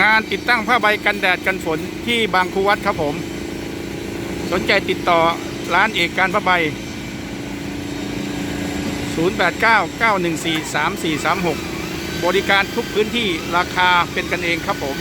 งานติดตั้งผ้าใบกันแดดกันฝนที่บางคูวัดครับผม สนใจติดต่อร้านเอกการผ้าใบ 089 914 3436 บริการทุกพื้นที่ราคาเป็นกันเองครับผม